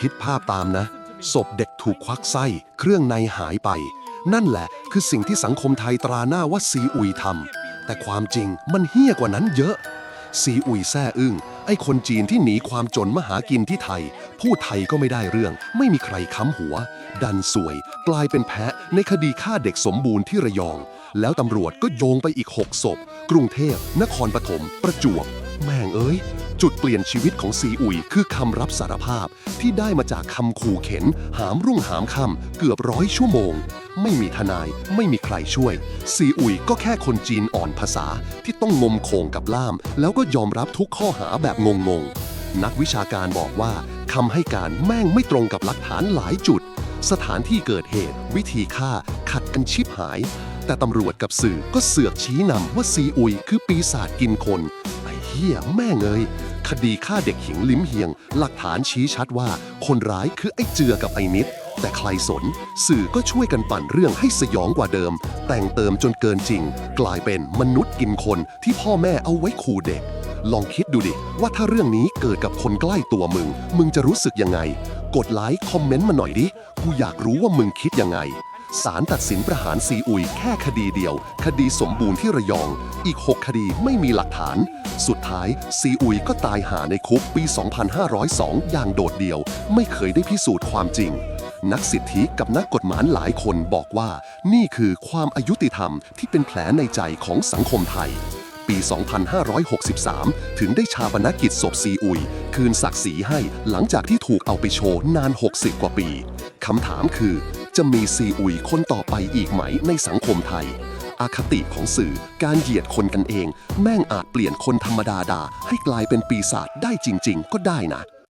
คิดภาพตามนะ ศพเด็กถูกควักไส้ เครื่องในหายไป นั่นแหละคือสิ่งที่สังคมไทยตราหน้าว่าซีอุยทำแต่ความจริงมันเฮี้ยกว่านั้นเยอะ ซีอุยแซ่อึ้งไอ้คนจีนที่หนีความจนมาหากินที่ไทยพูดไทยก็ไม่ได้เรื่อง ไม่มีใครค้ำหัว ดันสวย กลายเป็นแพะในคดีฆ่าเด็กสมบูรณ์ที่ระยอง แล้วตำรวจก็โยงไปอีก 6 ศพ กรุงเทพ นครปฐม ประจวบ แม่งเอ้ย จุดเปลี่ยนชีวิตของซีอุยคือคำรับสารภาพที่ได้มาจากคำขู่เข็น หามรุ่งหามค่ำเกือบร้อยชั่วโมง ไม่มีทนายไม่มีใครช่วย ซีอุยก็แค่คนจีนอ่อนภาษาที่ต้องงมโขงกับล่าม แล้วก็ยอมรับทุกข้อหาแบบงงๆ นักวิชาการบอกว่าคำให้การแม่งไม่ตรงกับหลักฐานหลายจุด สถานที่เกิดเหตุ วิธีฆ่า ขัดกันชิบหาย แต่ตำรวจกับสื่อก็เสือกชี้นำว่าซีอุยคือปีศาจกินคนไอ้เหี้ยแม่งเอย คดีฆ่าเด็กหญิงลิ้มเฮียง หลักฐานชี้ชัดว่า คนร้ายคือไอ้เจือกับไอ้นิด แต่ใครสน สื่อก็ช่วยกันปั่นเรื่องให้สยองกว่าเดิม แต่งเติมจนเกินจริง กลายเป็นมนุษย์กินคนที่พ่อแม่เอาไว้ขู่เด็ก ลองคิดดูดิ ว่าถ้าเรื่องนี้เกิดกับคนใกล้ตัวมึง มึงจะรู้สึกยังไง กดไลค์คอมเมนต์มาหน่อยดิ กูอยากรู้ว่ามึงคิดยังไง ศาลตัดสินประหารซีอุยแค่คดีเดียว คดีสมบูรณ์ที่ระยอง อีก 6 คดีไม่มีหลักฐาน สุดท้ายซีอุยก็ตายหาในคุกปี 2502 อย่างโดดเดี่ยว ไม่เคยได้พิสูจน์ความจริง นักสิทธิกับนักกฎหมายหลายคนบอกว่า นี่คือความอายุติธรรมที่เป็นแผลในใจของสังคมไทย ปี 2563 ถึงได้ชาปนกิจศพซีอุย คืนศักดิ์ศรีให้หลังจากที่ถูกเอาไปโชว์นาน 60 กว่าปีคำถามคือ จะมีซีอุยคนต่อไปอีกไหมในสังคมไทย อาคติของสื่อการเหยียดคนกันเอง แม่งอาจเปลี่ยนคนธรรมดาดาให้กลายเป็นปีศาจได้จริง ๆ ก็ได้นะ